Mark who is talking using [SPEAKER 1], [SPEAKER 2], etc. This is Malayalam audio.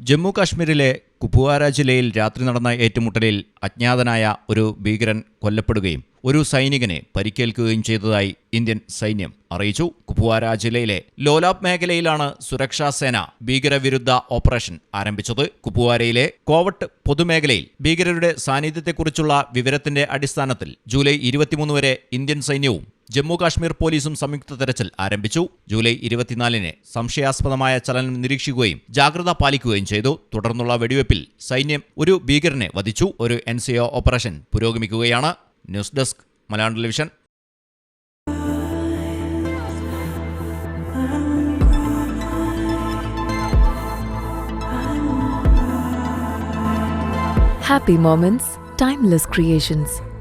[SPEAKER 1] ജമ്മു കാശ്മീരിലെ കുപ്വാര ജില്ലയിൽ രാത്രി നടന്ന ഏറ്റുമുട്ടലിൽ അജ്ഞാതനായ ഒരു ഭീകരൻ കൊല്ലപ്പെടുകയും ഒരു സൈനികനെ പരിക്കേൽക്കുകയും ചെയ്തതായി ഇന്ത്യൻ സൈന്യം അറിയിച്ചു. കുപ്വാര ജില്ലയിലെ ലോലാബ് മേഖലയിലാണ് സുരക്ഷാ സേന ഭീകരവിരുദ്ധ ഓപ്പറേഷൻ ആരംഭിച്ചത്. കുപ്വാരയിലെ കോവട്ട് പൊതുമേഖലയിൽ ഭീകരരുടെ സാന്നിധ്യത്തെക്കുറിച്ചുള്ള വിവരത്തിന്റെ അടിസ്ഥാനത്തിൽ ജൂലൈ ഇരുപത്തിമൂന്ന് വരെ ഇന്ത്യൻ സൈന്യവും ജമ്മു കാശ്മീർ പോലീസും സംയുക്ത തെരച്ചിൽ ആരംഭിച്ചു. ജൂലൈ ഇരുപത്തിനാലിന് സംശയാസ്പദമായ ചലനം നിരീക്ഷിക്കുകയും ജാഗ്രത പാലിക്കുകയും ചെയ്തു. തുടർന്നുള്ള വെടിവെപ്പിൽ സൈന്യം ഒരു ഭീകരനെ വധിച്ചു. ഒരു എൻ ഓപ്പറേഷൻ പുരോഗമിക്കുകയാണ്. News desk Malayalam television.
[SPEAKER 2] Happy moments, timeless creations.